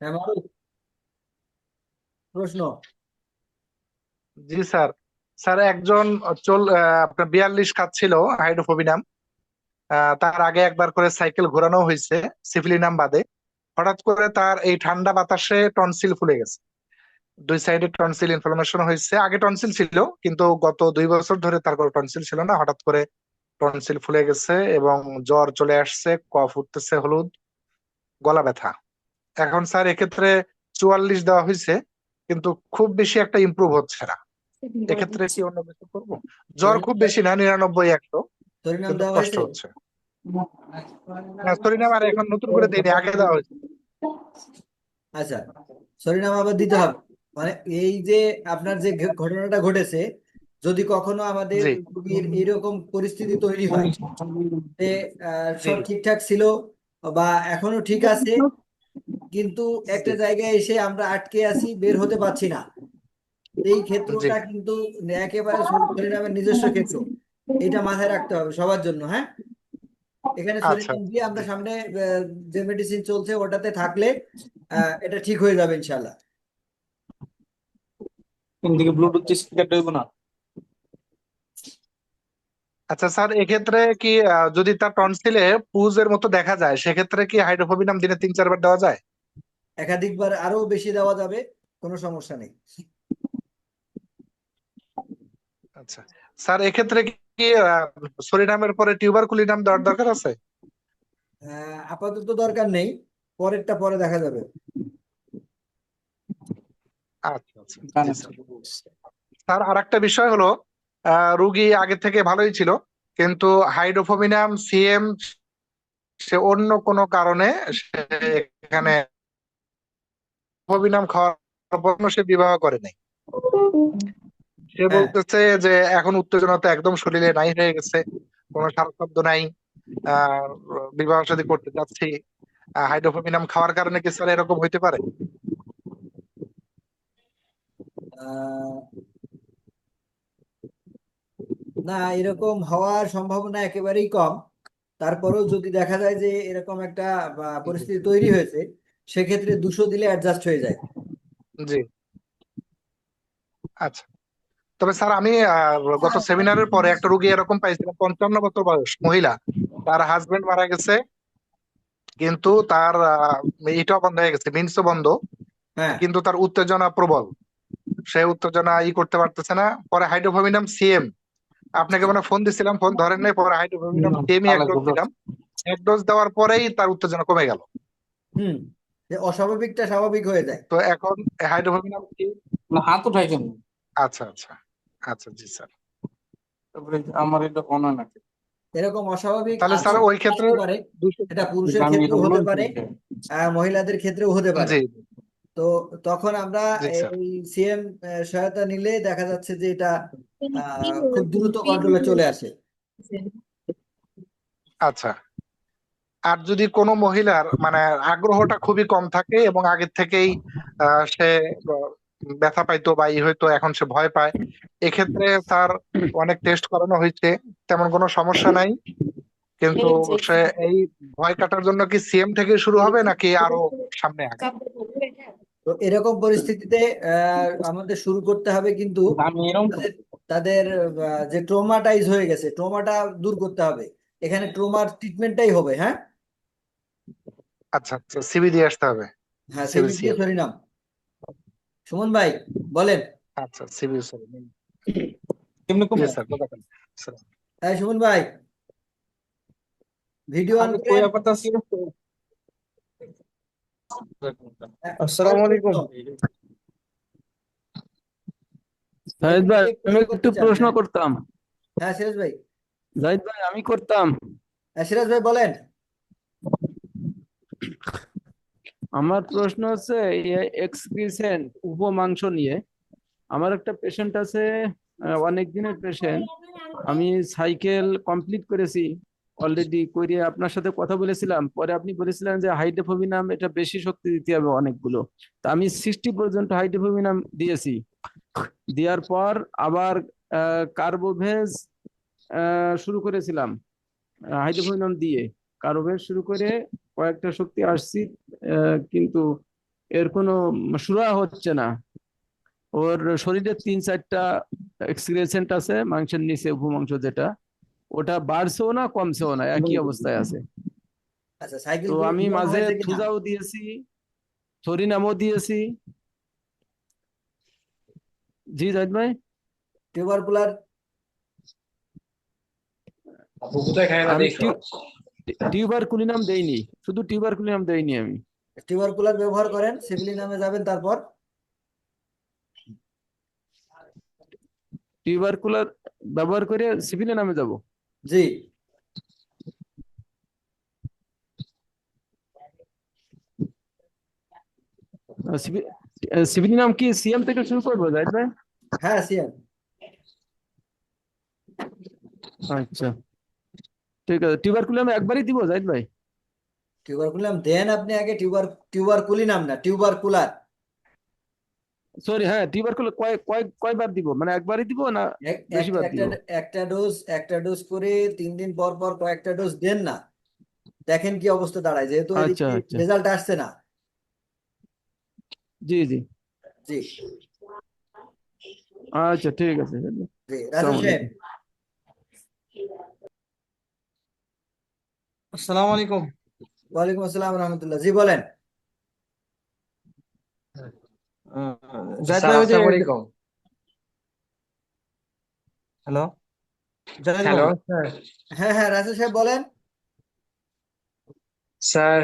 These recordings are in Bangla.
হ্যাঁ মারুফ প্রশ্ন? জি, স্যার। স্যার, একজন চল আপনার বিয়াল্লিশ খাচ্ছিল হাইড্রোফোবিনাম। তার আগে একবার করে সাইকেল ঘোরানো হয়েছে সিফিলিনাম বাদে। হঠাৎ করে তার এই ঠান্ডা বাতাসে টনসিল ফুলে গেছে। দুই সাইডে টনসিল ইনফ্লামেশন হয়েছে। আগে টনসিল ছিল, কিন্তু গত দুই বছর ধরে তার কোনো টনসিল ছিল না। হঠাৎ করে টনসিল ফুলে গেছে এবং জ্বর চলে আসছে, কফ উঠতেছে, হলুদ, গলা ব্যথা। এখন স্যার এক্ষেত্রে চুয়াল্লিশ দেওয়া হয়েছে কিন্তু খুব বেশি একটা ইমপ্রুভ হচ্ছে না। এক্ষেত্রে কি অন্য কিছু করব? জ্বর খুব বেশি না নিরানব্বই একশো কষ্ট হচ্ছে। সরিনাম আর এখন নতুন করে আগে দেওয়া হয়েছে। আচ্ছা সরিনাম আবার দিতে হবে। মানে এই যে আপনার যে ঘটনাটা ঘটেছে যদি কখনো আমাদের রোগীর এরকম পরিস্থিতি তৈরি হয় যে সব ঠিকঠাক ছিল বা এখনও ঠিক আছে কিন্তু একটা জায়গায় এসে আমরা আটকে আছি বের হতে পারছি না। এই ক্ষেত্রটা কিন্তু একেবারে সরিনামের নিজস্ব ক্ষেত্র। এটা মাথায় রাখতে হবে সবার জন্য হ্যাঁ? এখানে আচ্ছা। দিয়ে আমরা সামনে যে মেডিসিন চলছে ওটাতে থাকলে আহ, এটা ঠিক হয়ে যাবে ইনশাল্লাহ এদিকে ব্লুটুথ স্পিকার দেবো না? আচ্ছা স্যার এক্ষেত্রে কি যদি তার টনসিলে পুজের মতো দেখা যায় সেক্ষেত্রে কি হাইড্রোফোবিনাম দিনে তিন চারবার দেওয়া যায়? একাধিকবার আরও বেশি দেওয়া যাবে কোনো সমস্যা নেই। আচ্ছা। স্যার এক্ষেত্রে কি সরিনামের পরে টিউবারকুলিনাম দেওয়ার দরকার আছে? আপাতত দরকার নেই পরেরটা পরে দেখা যাবে। আচ্ছা আচ্ছা। স্যার। আর একটা বিষয় হলো রুগী আগে থেকে ভালোই ছিল কিন্তু হাইড্রোফোবিনাম সিএম সে অন্য কোনো কারণে সে এখানে ফোবিনাম খাওয়ার পর সে বিবাহ করে নাই। সে হ্যাঁ। বলতেছে যে এখন উত্তেজনা তো একদম শরীরে নাই হয়ে গেছে কোনো সারা শব্দ নাই বিবাহ সাথে করতে যাচ্ছি। হাইড্রোফোবিনাম খাওয়ার কারণে কি স্যার এরকম হইতে পারে? না এরকম হওয়ার সম্ভাবনা একেবারেই কম। তারপরেও যদি দেখা যায় যে এরকম একটা পরিস্থিতি তৈরি হয়েছে সেক্ষেত্রে দুশো দিলে অ্যাডজাস্ট হয়ে যায়। জি। আচ্ছা। তবে স্যার আমি আহ, গত সেমিনারের পরে একটা রুগী এরকম পাইছিলাম পঞ্চান্ন বছর বয়স মহিলা। তার হাজবেন্ড মারা গেছে কিন্তু তার আহ, ইটাও বন্ধ হয়ে গেছে মিন্সও বন্ধ। হ্যাঁ। কিন্তু তার উত্তেজনা প্রবল। সে উত্তেজনা ই করতে পারতেছে না। পরে হাইড্রোফোমিনাম সিএম আপনাকে মানে ফোন দিছিলাম ফোন ধরেন নাই পরে হাইড্রোফোমিনাম সিএমই এক ডোজ দিলাম। এক ডোজ দেওয়ার পরেই তার উত্তেজনা কমে গেল। হুম। যে অস্বাভাবিকটা স্বাভাবিক হয়ে যায়। তো এখন হাইড্রোফোমিনাম কি? না হাত উঠাইছেন আচ্ছা আচ্ছা আচ্ছা জি স্যার। তারপরে আমার এটা অন হয় নাকি এরকম অস্বাভাবিক তাহলে স্যার ওই ক্ষেত্রে পারে। এটা পুরুষের ক্ষেত্রেও হতে পারে মহিলাদের ক্ষেত্রেও হতে পারে। জি। তো তখন আমরা জি, স্যার। এই সিএম সহায়তা নিলে দেখা যাচ্ছে যে এটা আহ, খুব দ্রুত কন্ট্রোলে চলে আসে। আচ্ছা। আর যদি কোনো মহিলার মানে আগ্রহটা খুবই কম থাকে এবং আগের থেকেই আহ, সে ব্যথা পাইতো বা ই হয়তো এখন সে ভয় পায় এক্ষেত্রে তার অনেক টেস্ট করানো হয়েছে তেমন কোনো সমস্যা নাই। কিন্তু সে এই ভয় কাটার জন্য কি সিএম থেকে শুরু হবে নাকি আরও সামনে আগে তো এরকম পরিস্থিতিতে আহ, আমাদের শুরু করতে হবে কিন্তু তাদের তাদের যে ট্রোমাটাইজ হয়ে গেছে ট্রোমাটা দূর করতে হবে। এখানে ট্রমার ট্রিটমেন্টটাই হবে হ্যাঁ? আচ্ছা আচ্ছা সিবি দিয়ে আসতে হবে। হ্যাঁ সিবি দিয়ে। সরিনাম সুমন ভাই বলেন। আচ্ছা সিবি কেমনে কমে? Sir sir. হ্যাঁ সুমন ভাই। ভিডিও অন তো। আসসালামু আলাইকুম। জাহিদ ভাই আমি একটু প্রশ্ন করতাম। হ্যাঁ সিরাজ ভাই। জাহিদ ভাই আমি করতাম। হ্যাঁ সিরাজ ভাই বলেন। আমার প্রশ্ন হচ্ছে এক্সক্রিসেন্ট উপমাংস নিয়ে আমার একটা পেশেন্ট আছে অনেক দিনের পেশেন্ট আমি সাইকেল কমপ্লিট করেছি অলরেডি করে আপনার সাথে কথা বলেছিলাম। পরে আপনি বলেছিলেন যে হাইড্রোফোবিনাম এটা বেশি শক্তি দিতে হবে অনেকগুলো। তা আমি সিক্সটি পর্যন্ত হাইড্রোফোবিনাম দিয়েছি। দেওয়ার পর আবার কার্বোভেজ শুরু করেছিলাম। হাইড্রোফোবিনাম দিয়ে। কার্বোভেজ শুরু করে কয়েকটা শক্তি আসছি কিন্তু এর কোনো সুরা হচ্ছে না। ওর শরীরে তিন চারটা এক্সক্রিসেন্ট আছে মাংসের নিচে উপমাংস যেটা ওটা বাড়ছেও না কমছেও না একই অবস্থায় আছে। আচ্ছা তো আমি মাঝে? থুজাও দিয়েছি থরিনামও দিয়েছি। জি জাহিদ ভাই? টিউবারকুলার আমি টিউবার কুলিনাম দেইনি শুধু টিউবার কুলিনাম দেইনি আমি। টিউবারকুলার ব্যবহার করেন সিভিলি নামে যাবেন তারপর? টিউবারকুলার ব্যবহার করে সিভিলে নামে যাব। জি। সিভিল নাম কি সিএম থেকে শুরু করব জাহিদ ভাই? হ্যাঁ সিএম। আচ্ছা। ঠিক আছে টিউবারকুলাম একবারই দিব জাহিদ ভাই টিউবারকুলাম দেন আপনি আগে টিউবার টিউবারকুলি নাম না টিউবারকুলার সরি হ্যাঁ টিউবারকুলার কয় কয় কয়বার দিব মানে একবারই দিব না এক- এক- বেশিবার একটা দিব। একটা ডোজ একটা ডোজ করে তিন দিন পর পর কয়েকটা ডোজ দেন না দেখেন কি অবস্থা দাঁড়ায় যেহেতু আচ্ছা, আচ্ছা। রেজাল্ট আসছে না জি জি জি আচ্ছা ঠিক আছে জি রাজু আসসালামু সাহেব আসসালামু আলাইকুম। ওয়ালাইকুম আসসালাম রহমতুল্লাহ। জি বলেন। হ্যালো। হ্যালো হ্যাঁ হ্যাঁ রাজু সাহেব বলেন। স্যার।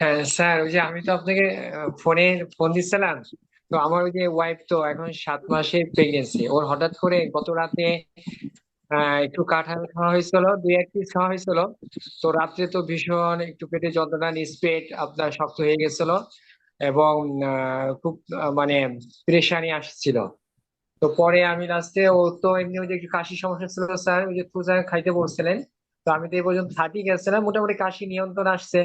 হ্যাঁ স্যার ওই যে আমি তো আপনাকে ফোনে ফোন দিচ্ছিলাম তো আমার ওই যে ওয়াইফ তো এখন সাত মাসের প্রেগনেন্সি ওর হঠাৎ করে গত রাতে আহ, একটু কাঁঠাল খাওয়া হয়েছিল দুই এক পিস খাওয়া হয়েছিল। তো রাত্রে তো ভীষণ একটু পেটে যন্ত্রণা নিস্পেট আপনার শক্ত হয়ে গেছিল এবং খুব মানে প্রেশানি আসছিল। তো পরে আমি লাস্টে ও তো এমনি ওই যে একটু কাশি সমস্যা ছিল স্যার ওই যে তুজা খাইতে বলছিলেন তো আমি তো এই পর্যন্ত থার্টি গেছিলাম মোটামুটি কাশি নিয়ন্ত্রণ আসছে।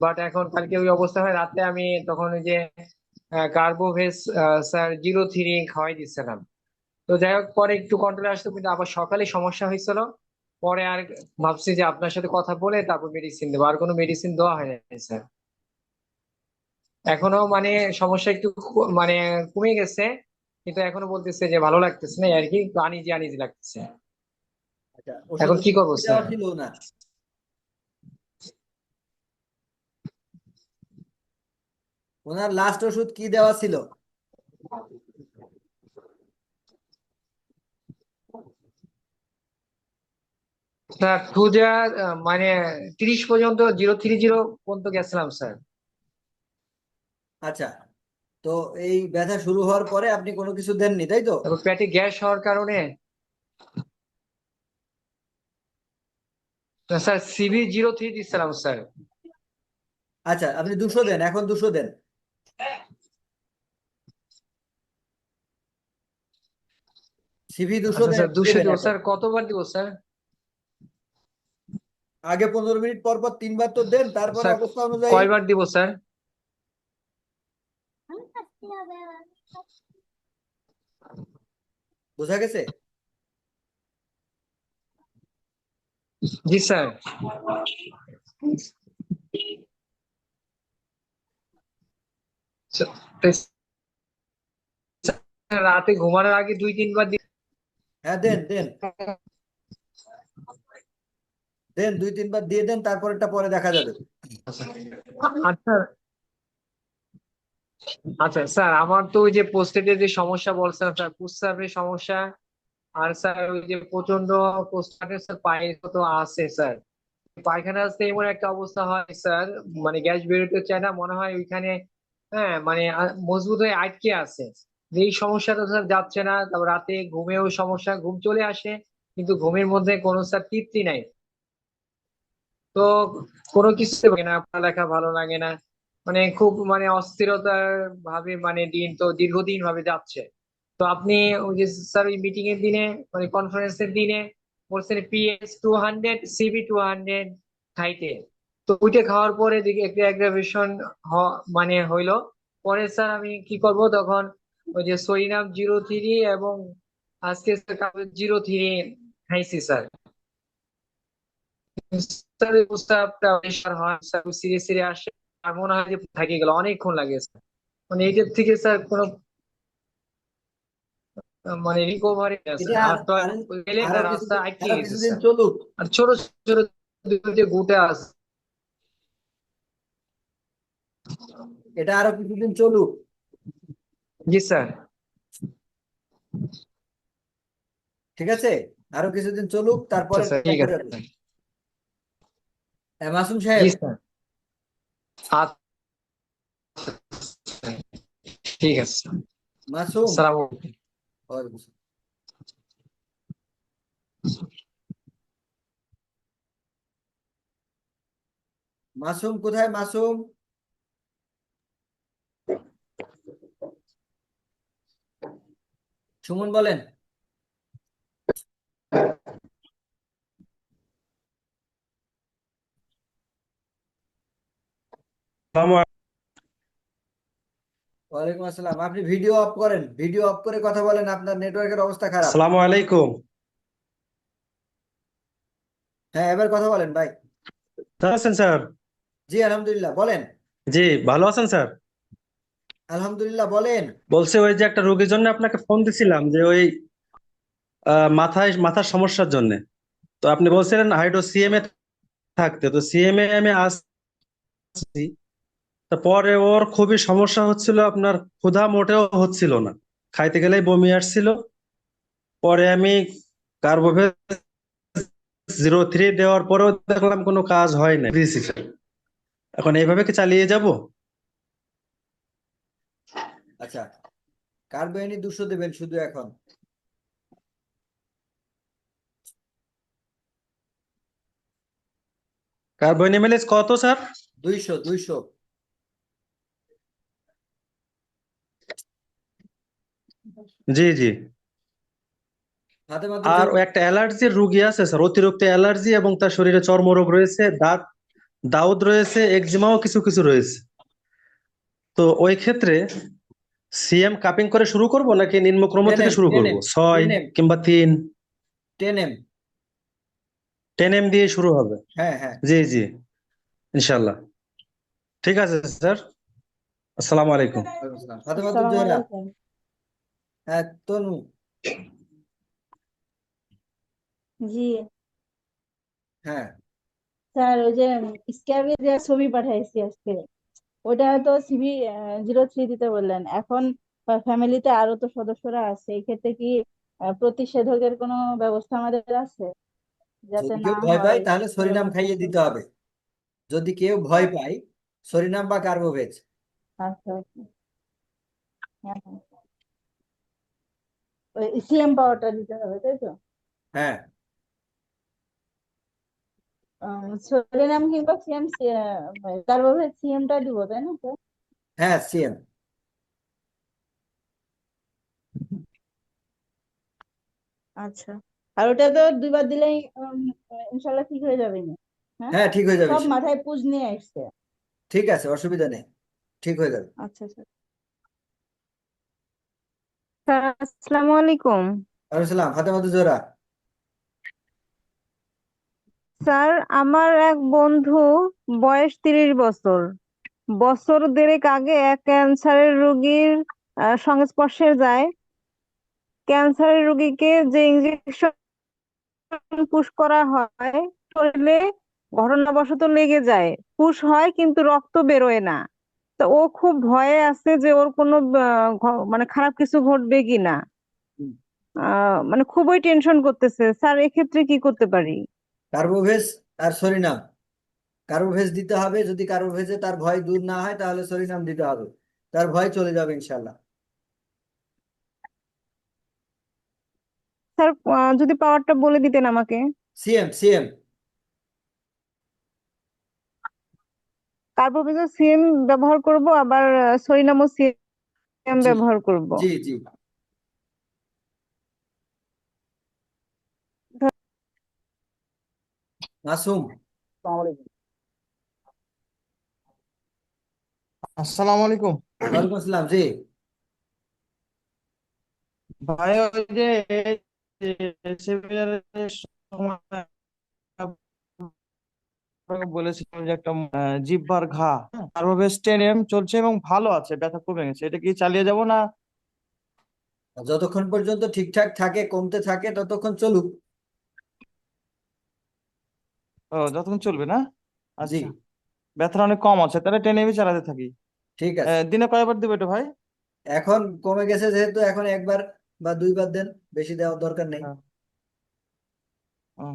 বাট এখন কালকে ওই অবস্থা হয় রাতে আমি তখন ওই যে কার্বোভেজ স্যার জিরো থ্রি খাওয়াই দিচ্ছিলাম। তো যাই হোক পরে একটু কন্ট্রোলে আসতো কিন্তু আবার সকালে সমস্যা হয়েছিল। পরে আর ভাবছি যে আপনার সাথে কথা বলে তারপর মেডিসিন দেবো। আর কোনো মেডিসিন দেওয়া হয় না স্যার এখনও মানে সমস্যা একটু মানে কমে গেছে কিন্তু এখনও বলতেছে যে ভালো লাগতেছে না আর কি আনিজি আনিজি লাগতেছে। আচ্ছা এখন কি করব স্যার ওনার লাস্ট ওষুধ কি দেওয়া ছিল? স্যার আহ, মানে তিরিশ পর্যন্ত জিরো থ্রি জিরো পর্যন্ত গেছিলাম স্যার। আচ্ছা তো এই ব্যথা শুরু হওয়ার পরে আপনি কোনো কিছু দেননি তাই তো? পেটে গ্যাস হওয়ার কারণে। স্যার সিভি জিরো থ্রি দিচ্ছিলাম স্যার। আচ্ছা আপনি দুশো দেন এখন দুশো দেন। সিভি দুশো আচ্ছা দেন স্যার দুশো। স্যার কতবার দিব স্যার? আগে পনেরো মিনিট পর পর তিনবার তো দেন তারপর অবস্থা অনুযায়ী কয়বার দিব স্যার? বোঝা গেছে? জি স্যার। রাতে ঘুমানোর আগে দুই তিনবার হ্যাঁ দেন দেন। দেন, দুই, তিনবার দিয়ে দেন, তারপরেরটা পরে দেখা যাবে। আচ্ছা। আচ্ছা স্যার, আমার তো ওই যে প্রস্টেটের যে সমস্যা বলছেন, স্যার প্রস্রাবের সমস্যা, আর স্যার, ওই যে প্রচণ্ড স্যার পায়ে তো আছে, স্যার। পায়খানা আসতে এমন একটা অবস্থা হয়, স্যার মানে গ্যাস বেরোতে চায় না, মনে হয় ওইখানে হ্যাঁ মানে মজবুত হয়ে আটকে আছে। এই সমস্যাটা, স্যার, যাচ্ছে না, তারপর রাতে ঘুমেও সমস্যা, ঘুম চলে আসে, কিন্তু ঘুমের মধ্যে কোনো, স্যার, তৃপ্তি নাই। তো কোনো কিছু লাগে না, পড়ালেখা ভালো লাগে না। মানে খুব মানে অস্থিরতার ভাবে মানে দিন তো দীর্ঘদিন ভাবে যাচ্ছে। তো আপনি ওই যে স্যার ওই মিটিং এর দিনে মানে কনফারেন্সের দিনে বলছেন PS two hundred CB two hundred খাইতে। তো ওইটা খাওয়ার পরে দেখি একটা অ্যাগ্রাভেশন মানে হইল। পরে স্যার আমি কি করব তখন ওই যে সরিনাম জিরো থ্রি এবং আজকে জিরো থ্রি খাইছি স্যার। প্রেশার হয়। স্যার সিরিয়াস সিরিয়াস আসে। আর মনে হয় যে থাকে গেল অনেকক্ষণ লাগে স্যার মানে এইটার থেকে স্যার কোনো মানে রিকভারি আর ছোট ছোট গুটে আছে। এটা আরও কিছুদিন চলুক। জি স্যার ঠিক আছে? আরও কিছুদিন চলুক তারপরে আচ্ছা ঠিক আছে তারপরে- হ্যাঁ, মাসুম সাহেব ঠিক আছে মাসুম আসসালাম। মাসুম কোথায় মাসুম সুমন বলেন ওয়ালাইকুম আসসালাম। আপনি ভিডিও অফ করেন। ভিডিও অফ করে কথা বলেন আপনার নেটওয়ার্কের অবস্থা খারাপ। আসসালামু আলাইকুম। হ্যাঁ এবার কথা বলেন ভাই। ভালো আছেন স্যার? জি আলহামদুলিল্লাহ বলেন। জি ভালো আছেন স্যার? আলহামদুলিল্লাহ বলেন। বলছে ওই যে একটা রোগীর জন্য আপনাকে ফোন দিছিলাম যে ওই মাথায় মাথার সমস্যার জন্য। তো আপনি বলছিলেন হাইড্রো সিএমএ থাকতে। তো সিএমএ আমি আসছি তারপরে ওর খুবই সমস্যা হচ্ছিল আপনার ক্ষুধা মোটেও হচ্ছিল না। খাইতে গেলেই বমি আসছিল। পরে আমি কার্বোভেজ জিরো থ্রি দেওয়ার পরেও দেখলাম কোনো কাজ হয় না এখন এইভাবে কি চালিয়ে যাব? আচ্ছা কার্বোহাইড্রেট দুশো দেবেন শুধু এখন। কার্বোনিমেলেজ কত স্যার? দুইশো দুইশো। জি জি। ফাতেমা আর ও একটা অ্যালার্জির রুগী আছে স্যার অতিরিক্ত অ্যালার্জি এবং তার শরীরে চর্মরোগ রয়েছে দাঁত দাউদ রয়েছে একজিমাও কিছু কিছু রয়েছে। তো ওই ক্ষেত্রে সিএম কাপিং করে শুরু করব নাকি নিম্নক্রম থেকে শুরু করব? ছয় কিংবা তিন? Ten M. টেন এম দিয়ে শুরু হবে? হ্যাঁ হ্যাঁ। জি জি। ইনশাল্লাহ ঠিক আছে স্যার। আসসালামু আলাইকুম ওয়ালাইকুম আসসালাম। ফাতেমা তো জোহরা হ্যাঁ তনু জি। হ্যাঁ। স্যার ওই যে স্ক্যাবে যে ছবি পাঠাইছি আজকে ওটা হয়তো সিবি জিরো থ্রি দিতে বললেন। এখন ফ্যামিলিতে আরও তো সদস্যরা আছে এই ক্ষেত্রে কি প্রতিষেধকের কোনো ব্যবস্থা আমাদের আছে? যাতে যদি না কেউ ভয় পায় তাহলে সরিনাম খাইয়ে দিতে হবে। যদি কেউ ভয় পায় সরিনাম বা কার্বোভেজ। আচ্ছা আচ্ছা। হ্যাঁ হ্যাঁ। সিএম পাওয়ারটা দিতে হবে তাই তো হ্যাঁ সোডিয়াম কিংবা সিএম কার্বোভেট সিএমটা দিব তাই না স্যার হ্যাঁ সিএম আচ্ছা আর ওটা তো দুইবার দিলেই ইনশাল্লাহ ঠিক হয়ে যাবে না হ্যাঁ ঠিক হয়ে যাবে. সব মাথায় পুজ নিয়ে আসছে ঠিক আছে অসুবিধা নেই. ঠিক হয়ে যাবে. আচ্ছা স্যার স্যার আসসালামু আলাইকুম। আসসালাম ফাতেমা জোহরা। স্যার আমার এক বন্ধু বয়স তিরিশ বছর। বছর দেড়েক আগে এক ক্যান্সারের রোগীর সংস্পর্শে যায়। ক্যান্সারের রোগীকে যে ইঞ্জেকশন পুশ করা হয় শরীরে ঘটনাবশত লেগে যায়। পুশ হয় কিন্তু রক্ত বেরোয় না। তো ও খুব ভয়ে আছে যে ওর কোনো মানে খারাপ কিছু ঘটবে কিনা হুম। আহ মানে খুবই টেনশন করতেছে। স্যার এক্ষেত্রে কি করতে পারি? কার্বোভেজ আর সরিনাম? কার্বোভেজ দিতে হবে? যদি কার্বোভেজে তার ভয় দূর না হয় তাহলে সরিনাম দিতে হবে। তার ভয় চলে যাবে ইনশাল্লাহ স্যার যদি পাওয়ারটা বলে দিতেন আমাকে। সিএম সিএম কার্বোভেজও সিএম ব্যবহার করব আবার সরিনামও সিএম। ব্যবহার করব জি জি মাসুম আসসালামু আলাইকুম ওয়ালাইকুম আসসালাম জি ভাই ওই যে সেমিনারের সময় আপনাকে বলেছিলাম যে একটা আহ, জিহ্বার ঘা কার্বোভেজ টেন এম চলছে এবং ভালো আছে ব্যথা কমে গেছে এটা কি চালিয়ে যাব না? যতক্ষণ পর্যন্ত ঠিকঠাক থাকে কমতে থাকে ততক্ষণ চলুক। ও যতক্ষণ চলবে না? জি। আচ্ছা। ব্যথাটা অনেক কম আছে তাহলে টেন এমই চালাতে থাকি। ঠিক আছে। দিনে কয়বার দেবো এটা ভাই? এখন কমে গেছে যেহেতু এখন একবার বা দুইবার দেন বেশি দেওয়ার দরকার নেই। হ্যাঁ। ও,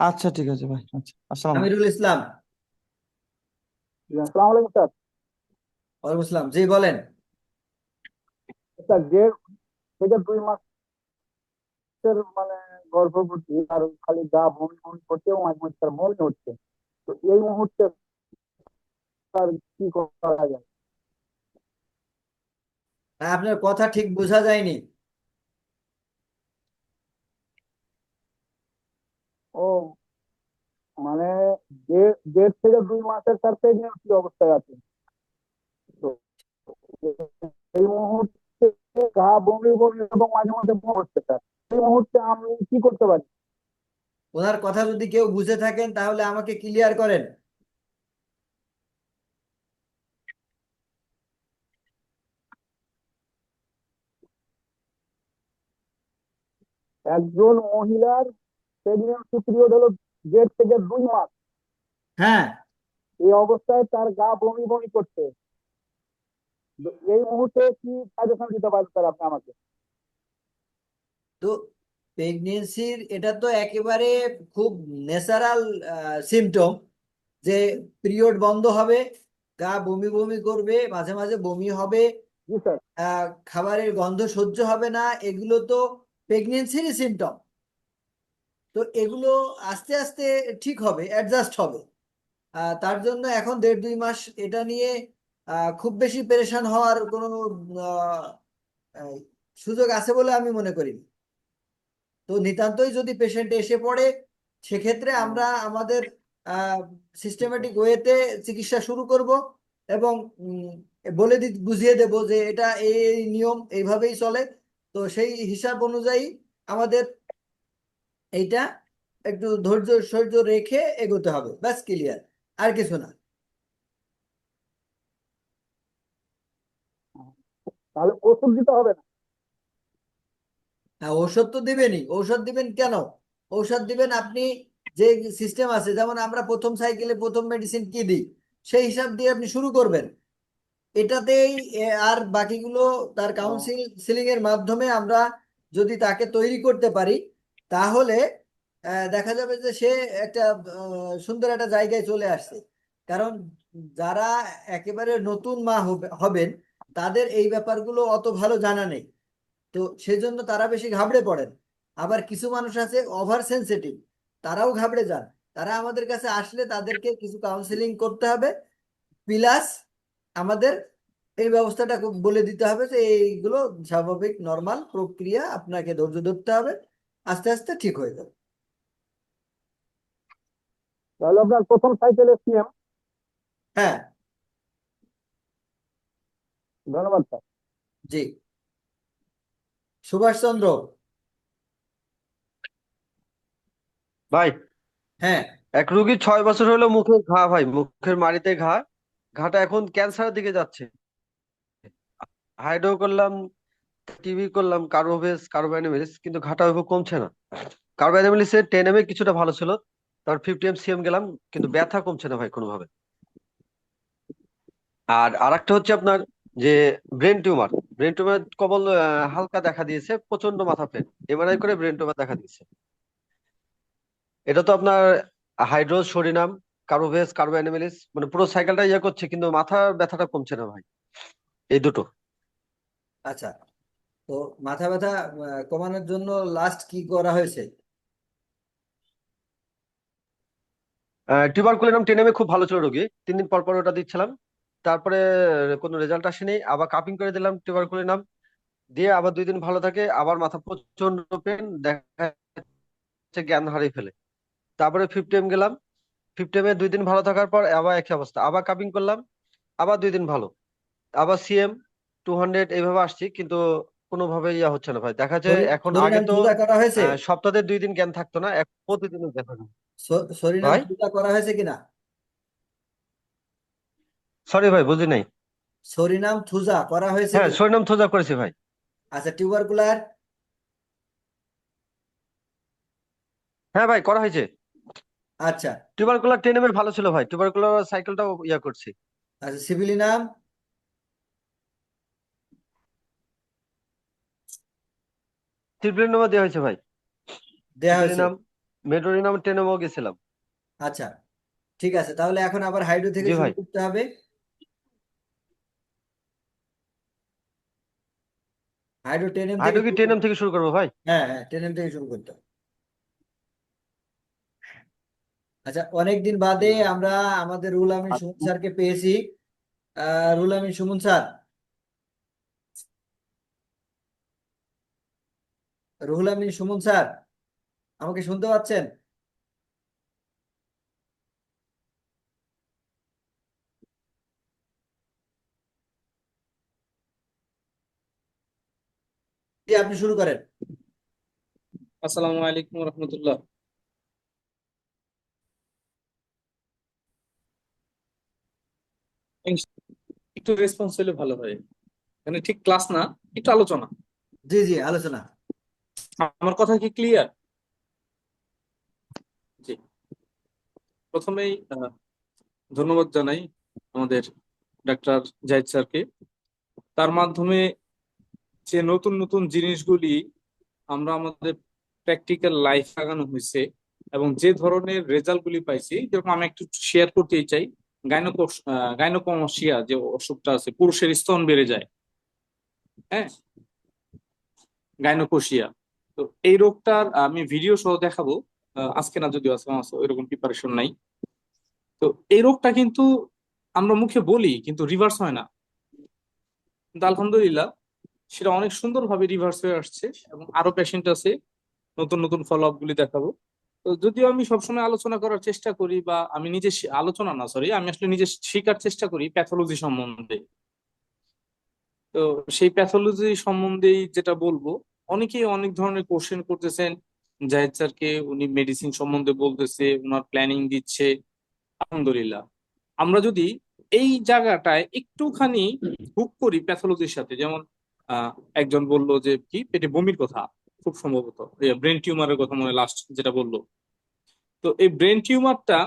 আচ্ছা ঠিক আছে ভাই আচ্ছা আসসালাম আমিরুল ইসলাম। আসসালামু আলাইকুম স্যার। ওয়ালাইকুম আসসালাম। জি বলেন। স্যার থেকে দুই মাসের মানে গর্ভবতী আর খালি গা বমি বমি করছে এবং মাঝে মাঝে তার বমি হচ্ছে তো এই মুহূর্তে স্যার কি করা যায়? হ্যাঁ, আপনার কথা ঠিক বোঝা যায়নি। ও মানে দেড় থেকে দুই মাসের স্যার প্রেগনেন্সি অবস্থায় আছে। এই মুহূর্তে গা বমি বমি এবং মাঝে মাঝে বমি হচ্ছে স্যার এই মুহূর্তে আমি কি করতে পারি? ওনার কথা যদি কেউ বুঝে থাকেন তাহলে আমাকে ক্লিয়ার করেন। একজন মহিলার প্রেগনেন্সি পিরিয়ড হলো দেড় থেকে দুই মাস। হ্যাঁ। এই অবস্থায় তার গা বমি বমি করছে। এই মুহূর্তে কি সাজেশন দিতে পারেন স্যার আপনি আমাকে? তো প্রেগনেন্সির এটা তো একেবারে খুব ন্যাচারাল সিমটম যে পিরিয়ড বন্ধ হবে গা বমি বমি করবে মাঝে মাঝে বমি হবে খাবারের গন্ধ সহ্য হবে না এগুলো তো প্রেগনেন্সিরই সিমটম তো এগুলো আস্তে আস্তে ঠিক হবে অ্যাডজাস্ট হবে। তার জন্য এখন দেড় দুই মাস এটা নিয়ে খুব বেশি পেরেশান হওয়ার কোনো সুযোগ আছে বলে আমি মনে করি তো নিতান্তই যদি পেশেন্ট এসে পড়ে সেক্ষেত্রে আমরা আমাদের সিস্টেমেটিক ওয়েতে চিকিৎসা শুরু করব এবং বলে দি বুঝিয়ে দেব যে এটা এই নিয়ম এইভাবেই চলে। তো সেই হিসাব অনুযায়ী আমাদের এইটা একটু ধৈর্য সহ্য রেখে এগোতে হবে ব্যাস ক্লিয়ার আর কিছু না। তাহলে ওষুধ দিতে হবে না? হ্যাঁ ঔষধ তো দিবেনই। ঔষধ দিবেন কেন? ঔষধ দিবেন আপনি যে সিস্টেম আছে যেমন আমরা প্রথম সাইকেলে প্রথম মেডিসিন কি দিই সেই হিসাব দিয়ে আপনি শুরু করবেন। এটাতেই আর বাকিগুলো তার কাউন্সিলিং এর মাধ্যমে আমরা যদি তাকে তৈরি করতে পারি তাহলে দেখা যাবে যে সে একটা সুন্দর একটা জায়গায় চলে আসছে। কারণ যারা একেবারে নতুন মা হবেন, তাদের এই ব্যাপারগুলো অত ভালো জানা নেই। তো সেজন্য তারা বেশি ঘাবড়ে পড়েন। আবার কিছু মানুষ আছে ওভার সেনসিটিভ তারাও ঘাবড়ে যান। তারা আমাদের কাছে আসলে তাদেরকে কিছু কাউন্সিলিং করতে হবে। প্লাস আমাদের এই ব্যবস্থাটা বলে দিতে হবে যে এইগুলো স্বাভাবিক নর্মাল প্রক্রিয়া আপনাকে ধৈর্য ধরতে হবে। আস্তে আস্তে ঠিক হয়ে যাবে। তাহলে আপনার প্রথম সাইকেলে সিএম হ্যাঁ। ধন্যবাদ স্যার। জি। সুভাষ চন্দ্র। ভাই। হ্যাঁ। এক রুগী ছয় বছর হলো মুখে ঘা ভাই মুখের মাড়িতে ঘা ঘাটা এখন ক্যান্সারের দিকে যাচ্ছে। হাইড্রো করলাম টিভি করলাম কার্বোভেজ কার্বোঅ্যানিমেলিস কিন্তু ঘাটা ওইভাবে কমছে না। কার্বোঅ্যানিমেলিস এর টেন এম কিছুটা ভালো ছিল তারপর ফিফটি এম সিএম গেলাম, কিন্তু ব্যথা কমছে না ভাই কোনোভাবে। আর আরেকটা হচ্ছে আপনার যে ব্রেন টিউমার ব্রেন টিউমার কেবল হালকা দেখা দিয়েছে প্রচণ্ড মাথা পেন এমআরআই করে ব্রেন টিউমার দেখা দিয়েছে। এটা তো আপনার হাইড্রোজ সরিনাম কার্বোভেজ কার্বোঅ্যানিমেলিস মানে পুরো সাইকেলটা ইয়ে করছে, কিন্তু মাথার ব্যথাটা কমছে না ভাই। এই দুটো। আচ্ছা তো মাথা ব্যথা কমানোর জন্য লাস্ট কি করা হয়েছে? টিউবারকুলিনাম টেন এম খুব ভালো ছিল রোগী। তিন দিন পর পর ওটা দিচ্ছিলাম। তারপরে কোনো রেজাল্ট আসেনি। আবার কাপিং করে দিলাম টিউবারকুলিনাম দিয়ে আবার দুই দিন ভালো থাকে। আবার মাথা প্রচণ্ড পেন দেখা যাচ্ছে জ্ঞান হারিয়ে ফেলে। তারপরে ফিফটি এম গেলাম। ফিফটি এম দুই দিন ভালো থাকার পর আবার একই অবস্থা। আবার কাপিং করলাম। আবার দুই দিন ভালো। আবার সিএম টু হান্ড্রেড এইভাবে আসছি। কিন্তু কোনোভাবে ইয়া হচ্ছে না ভাই। দেখা যায় এখন আগে তো করা হয়েছে? সপ্তাহে দুই দিন জ্ঞান থাকতো না এক প্রতিদিনই জ্ঞান থাকে ভাই? জুতা করা হয়েছে কিনা? সরি ভাই বুঝি নাই। সরিনাম থুজা করা হয়েছে হ্যাঁ? সরিনাম থোজা করেছি ভাই। আচ্ছা টিউবারকুলার হ্যাঁ ভাই করা হয়েছে। আচ্ছা। টিউবারকুলার টেন এম ভালো ছিল ভাই টিউবারকুলার সাইকেলটাও ইয়া করছি। আচ্ছা সিভিলিনাম ট্রিপলিনামও দেওয়া হয়েছে ভাই। দেয়া হয়েছে। ট্রিপলিনাম মেডোরিনাম টেন এমও গেছিলাম। আচ্ছা ঠিক আছে তাহলে এখন আবার হাইড্রো থেকে শুরু করতে হবে। হাইড্রো টেন এম থেকে হাইড্রো কি শুরু এম থেকে শুরু করব ভাই? হ্যাঁ হ্যাঁ টেন এম থেকে শুরু করতে হবে। আচ্ছা অনেকদিন বাদে আমরা আমাদের রুল আমিন সুমন স্যারকে পেয়েছি। আহ, রুল আমিন সুমন স্যার রুহুল আমিন সুমন স্যার আমাকে শুনতে পাচ্ছেন? আপনি শুরু করেন। আসসালামু আলাইকুম রহমতুল্লাহ। একটু রেসপন্স হলে ভালো হয়। মানে ঠিক ক্লাস না একটু আলোচনা। জি জি আলোচনা। আমার কথা কি ক্লিয়ার জি। প্রথমেই ধন্যবাদ জানাই আমাদের ডাক্তার জাহিদ স্যারকে। তার মাধ্যমে যে নতুন নতুন জিনিসগুলি আমরা আমাদের প্র্যাকটিক্যাল লাইফ লাগানো হয়েছে এবং যে ধরনের রেজাল্ট গুলি পাইছি, যেরকম আমি একটু শেয়ার করতে চাই গাইনোকমাসিয়া যে অসুখটা আছে, পুরুষের স্তন বেড়ে যায়। হ্যাঁ? গাইনোকোসিয়া তো এই রোগটার আমি ভিডিও সহ দেখাবো। আজকে না যদিও, আজকে ওইরকম প্রিপারেশন নাই। তো এই রোগটা কিন্তু আমরা মুখে বলি, কিন্তু রিভার্স হয় না। কিন্তু আলহামদুলিল্লাহ, সেটা অনেক সুন্দরভাবে রিভার্স হয়ে আসছে এবং আরও পেশেন্ট আছে। নতুন নতুন ফলো আপ গুলি দেখাবো। তো যদিও আমি সবসময় আলোচনা করার চেষ্টা করি বা আমি নিজে আলোচনা না সরি আমি আসলে নিজে শেখার চেষ্টা করি প্যাথোলজি সম্বন্ধে। তো সেই প্যাথোলজি সম্বন্ধেই যেটা বলব অনেকেই অনেক ধরনের কোশ্চেন করতেছেন। জাহিদ স্যারকে উনি মেডিসিন সম্বন্ধে বলতেছে ওনার প্ল্যানিং দিচ্ছে। আলহামদুলিল্লাহ। আমরা যদি এই জায়গাটায় একটুখানি হুক করি প্যাথোলজির সাথে, যেমন একজন বলল যে, কি? পেটে বমির কথা? খুব সম্ভবত। ব্রেন টিউমারের কথা মনে লাস্ট যেটা বলল। তো এই ব্রেন টিউমারটা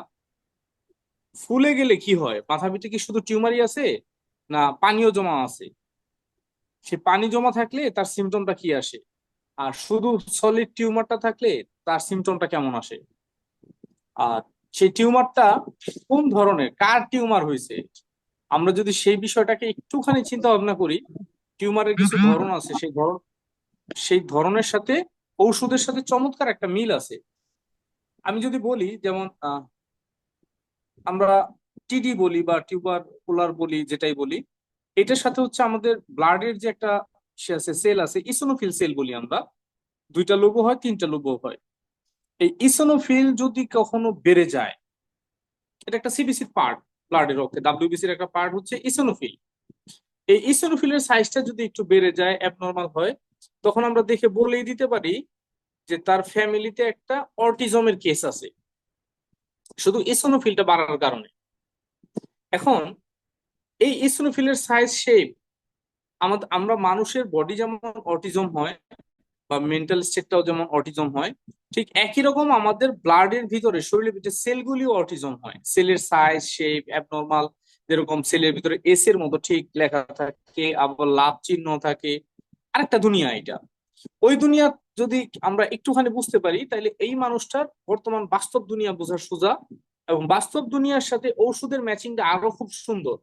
ফুলে গেলে কি হয়? মাথা পিঠে কি শুধু টিউমারই আছে? না, পানিও জমা আছে? সে পানি জমা থাকলে তার সিমটমটা কি আসে? আর শুধু সলিড টিউমারটা থাকলে তার সিমটমটা কেমন আসে? আর সেই টিউমারটা কোন ধরনের কার টিউমার হয়েছে? আমরা যদি সেই বিষয়টাকে একটুখানি চিন্তা ভাবনা করি টিউমারের কিছু ধরন আছে সেই ধরন সেই ধরনের সাথে ঔষধের সাথে চমৎকার একটা মিল আছে। আমি যদি বলি যেমন আহ, আমরা টিডি বলি বা টিউবার কুলার বলি যেটাই বলি এটার সাথে হচ্ছে আমাদের ব্লাডের যে একটা সে আছে সেল আছে ইসোনোফিল সেল বলি আমরা। দুইটা লোগো হয়, তিনটা লোগো হয়। এই ইসোনোফিল যদি কখনো বেড়ে যায়, এটা একটা সিবিসির পার্ট ব্লাডের রক্তে ডাব্লিউবিসির একটা পার্ট হচ্ছে ইসোনোফিল এই ইসোনোফিলের সাইজটা যদি একটু বেড়ে যায় অ্যাবনর্মাল হয়, তখন আমরা দেখে বলেই দিতে পারি যে তার ফ্যামিলিতে একটা অটিজমের কেস আছে। শুধু ইসোনোফিলটা বাড়ার কারণে। এখন, এই ইসোনোফিলের সাইজ শেপ আমাদের আমরা মানুষের বডি যেমন অটিজম হয় বা মেন্টাল স্টেটটাও যেমন অটিজম হয়, ঠিক একই রকম আমাদের ব্লাডের ভিতরে, শরীরের ভিতরে সেলগুলিও অটিজম হয়। সেলের সাইজ শেপ অ্যাবনর্মাল যেরকম সেলের ভিতরে এস এর মতো ঠিক লেখা থাকে, আবার লাভ চিহ্ন থাকে। আরেকটা দুনিয়া এটা। ওই দুনিয়া যদি আমরা একটুখানি বুঝতে পারি তাহলে এই মানুষটার বর্তমান বাস্তব দুনিয়া বোঝার সোজা এবং বাস্তব দুনিয়ার সাথে ঔষধের ম্যাচিংটা আরও খুব সুন্দর।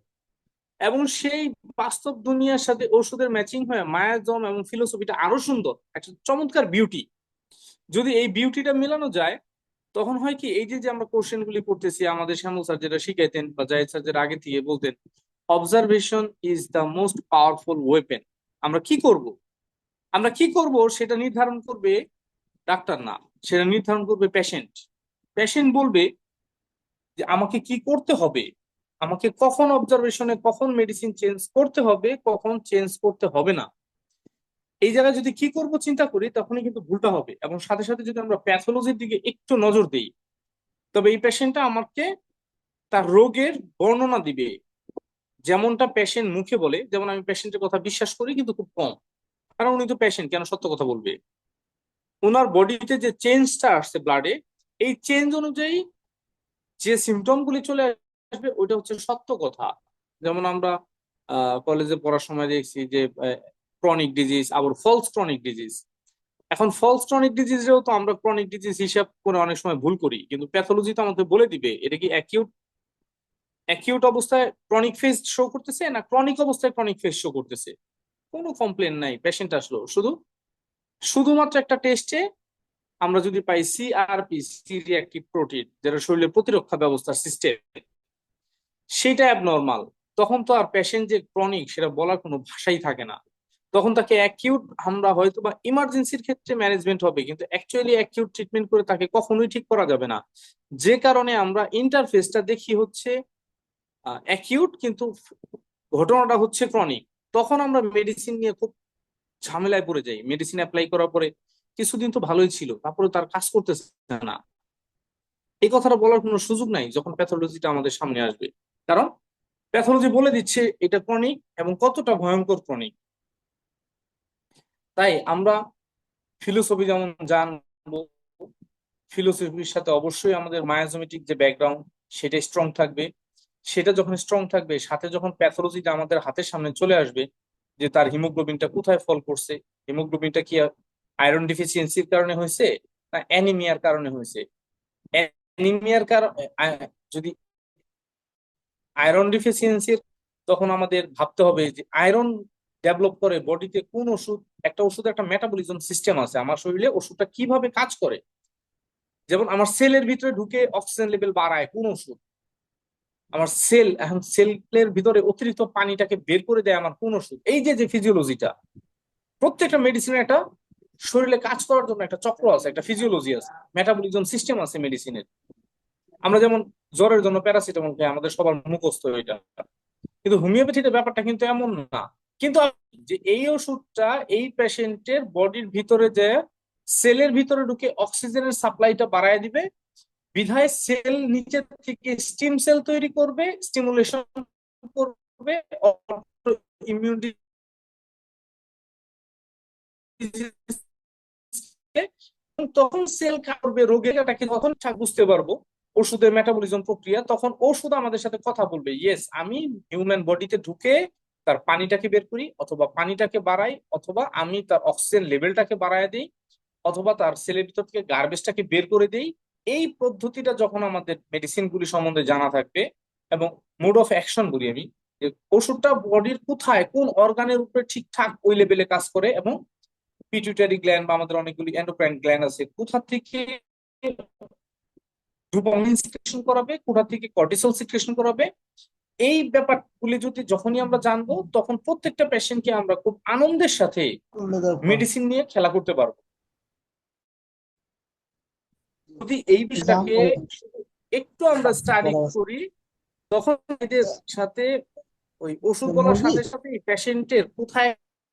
এবং সেই বাস্তব দুনিয়ার সাথে ঔষধের ম্যাচিং হয়ে মায়াজম এবং ফিলোসফিটা আরও সুন্দর, একটা চমৎকার বিউটি যদি এই বিউটিটা মেলানো যায়, তখন হয় কি, এই যে যে আমরা কোশ্চেন গুলি পড়তেছি, আমাদের শ্যামল স্যার যেটা শিখাইতেন বা জাহিদ স্যার যেটা আগে থেকে বলতেন observation is the most powerful weapon আমরা কি করব? আমরা কি করব? সেটা নির্ধারণ করবে ডাক্তার না, সেটা নির্ধারণ করবে পেশেন্ট পেশেন্ট বলবে যে, আমাকে কি করতে হবে? আমাকে কখন অবজারভেশনে কখন মেডিসিন চেঞ্জ করতে হবে, কখন চেঞ্জ করতে হবে না। এই জায়গায় যদি কি করব চিন্তা করি, তখনই কিন্তু ভুলটা হবে এবং সাথে সাথে যদি আমরা প্যাথোলজির দিকে একটু নজর দিই, তবে এই পেশেন্টটা আমাকে তার রোগের বর্ণনা দিবে। যেমনটা পেশেন্ট মুখে বলে, যেমন আমি পেশেন্টের কথা বিশ্বাস করি কিন্তু খুব কম, কারণ উনি তো পেশেন্ট কেন সত্য কথা বলবে? ওনার বডিতে যে চেঞ্জটা আসছে ব্লাডে এই চেঞ্জ অনুযায়ী যে সিমটম গুলি চলে আসবে, ওইটা হচ্ছে সত্য কথা। যেমন আমরা কলেজে পড়ার সময় দেখছি যে ক্রনিক ডিজিজ আবার ফলস ক্রনিক ডিজিজ এখন ফলস ক্রনিক ডিজিজেও তো আমরা ক্রনিক ডিজিজ হিসাব করে অনেক সময় ভুল করি, কিন্তু প্যাথোলজি তো আমাদের বলে দিবে, এটা কি অ্যাকিউট অ্যাকিউট অবস্থায় ক্রনিক ফেজ শো করতেছে, না ক্রনিক অবস্থায় ক্রনিক ফেজ শো করতেছে? কোনো কমপ্লেন নাই পেশেন্ট আসলো। শুধু, শুধুমাত্র একটা টেস্টে আমরা যদি পাই সিআরপি সি রিঅ্যাক্টিভ প্রোটিন যেটা শরীরের প্রতিরক্ষা ব্যবস্থার সিস্টেম সেটা অ্যাবনর্মাল তখন তো আর পেশেন্ট যে ক্রনিক সেটা বলার কোনো ভাষাই থাকে না। তখন তাকে অ্যাকিউট আমরা হয়তো বা ইমার্জেন্সির ক্ষেত্রে ম্যানেজমেন্ট হবে, কিন্তু অ্যাকচুয়ালি অ্যাকিউট ট্রিটমেন্ট করে তাকে কখনোই ঠিক করা যাবে না। যে কারণে আমরা ইন্টারফেসটা দেখি হচ্ছে অ্যাকিউট কিন্তু ঘটনাটা হচ্ছে ক্রনিক তখন আমরা মেডিসিন নিয়ে খুব ঝামেলায় পড়ে যাই। মেডিসিন অ্যাপ্লাই করার পরে কিছুদিন তো ভালোই ছিল, তারপরে তার কাজ করতেছে না। এই কথাটা বলার কোনো সুযোগ নাই, যখন প্যাথোলজিটা আমাদের সামনে আসবে। কারণ প্যাথোলজি বলে দিচ্ছে এটা ক্রনিক এবং কতটা ভয়ঙ্কর ক্রনিক তাই আমরা ফিলোসফি যেমন জানব ফিলোসফির সাথে অবশ্যই আমাদের মায়াজমেটিক যে ব্যাকগ্রাউন্ড সেটা স্ট্রং থাকবে। সেটা যখন স্ট্রং থাকবে, সাথে যখন প্যাথোলজিটা আমাদের হাতের সামনে চলে আসবে, যে তার হিমোগ্লোবিনটা কোথায় ফল করছে হিমোগ্লোবিনটা কি আয়রন ডিফিসিয়েন্সির কারণে হয়েছে, না অ্যানিমিয়ার কারণে হয়েছে? অ্যানিমিয়ার কারণে যদি আয়রন ডিফিসিয়েন্সির তখন আমাদের ভাবতে হবে যে আয়রন ডেভেলপ করে বডিতে কোন ওষুধ, একটা ওষুধ একটা মেটাবলিজম সিস্টেম আছে আমার শরীরে, ওষুধটা কীভাবে কাজ করে? যেমন আমার সেলের ভিতরে ঢুকে অক্সিজেন লেভেল বাড়ায়, কোন ওষুধ? আমার সেল এখন সেলের ভিতরে অতিরিক্ত পানিটাকে বের করে দেয় আমার কোন ওষুধ? এই যে যে ফিজিওলজিটা প্রত্যেকটা মেডিসিনের একটা শরীরে কাজ করার জন্য একটা চক্র আছে, একটা ফিজিওলজি আছে মেটাবলিজম সিস্টেম আছে মেডিসিনের আমরা যেমন জ্বরের জন্য প্যারাসিটামল খাই, আমাদের সবার মুখস্থ এটা। কিন্তু হোমিওপ্যাথিতে ব্যাপারটা কিন্তু এমন না। কিন্তু যে এই ওষুধটা এই পেশেন্টের বডির ভিতরে যে সেলের ভিতরে ঢুকে অক্সিজেনের সাপ্লাইটা বাড়ায় দিবে, বিধায় সেল নিচে থেকে স্টিম সেল তৈরি করবে, স্টিমুলেশন করবে ইমিউনিটি তখন সেল করবে রোগেরটাকে তখন বুঝতে পারব। ওষুধের মেটাবলিজম প্রক্রিয়া, তখন ওষুধ আমাদের সাথে কথা বলবে। ইয়েস আমি হিউম্যান বডিতে ঢুকে তার পানিটাকে বের করি, অথবা পানিটাকে বাড়াই, অথবা আমি তার অক্সিজেন লেভেলটাকে বাড়ায় দিই, অথবা তার সেলের ভিতর থেকে গার্বেজটাকে বের করে দেই। এই পদ্ধতিটা যখন আমাদের মেডিসিন গুলি সম্বন্ধে জানা থাকবে এবং মোড অফ অ্যাকশন বলি আমি, যে ওষুধটা বডির কোথায়, কোন অর্গানের উপরে ঠিকঠাক ওই লেভেলে কাজ করে এবং পিটুইটারি গ্ল্যান্ড বা আমাদের অনেকগুলি এন্ডোক্রাইন গ্ল্যান্ড আছে, কোথা থেকে ডোপামিন সিক্রেশন করাবে কোথা থেকে কর্টিসল সিক্রেশন করাবে এই ব্যাপারগুলি যদি যখনই আমরা জানব তখন প্রত্যেকটা পেশেন্টকে আমরা খুব আনন্দের সাথে মেডিসিন নিয়ে খেলা করতে পারব। যদি এই বিষয়টাকে একটু আমরা স্টাডি করি তখন এদের সাথে ওই ওষুধ বলার সাথে সাথে পেশেন্টের কোথায়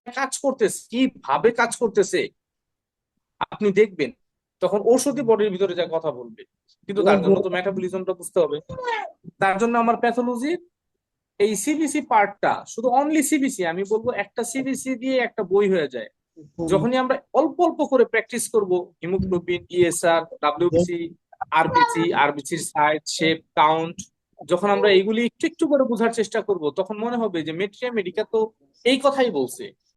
কাজ করতেছে কীভাবে কাজ করতেছে আপনি দেখবেন। তখন ওষুধই বডির ভিতরে যা কথা বলবে। কিন্তু তার জন্য তো মেটাবলিজমটা বুঝতে হবে। তার জন্য আমার প্যাথোলজি এই সিবিসি পার্টটা শুধু অনলি সিবিসি আমি বলব একটা সিবিসি দিয়ে একটা বই হয়ে যায়। যখনই আমরা অল্প অল্প করে প্র্যাকটিস করব হিমোগ্লোবিন ইএসআর ডাব্লিউবিসি আরবিসি আরবিসির সাইজ শেপ কাউন্ট যখন আমরা এইগুলি একটু একটু করে বোঝার চেষ্টা করব, তখন মনে হবে যে মেট্রিয়া মেডিকা তো এই কথাই বলছে।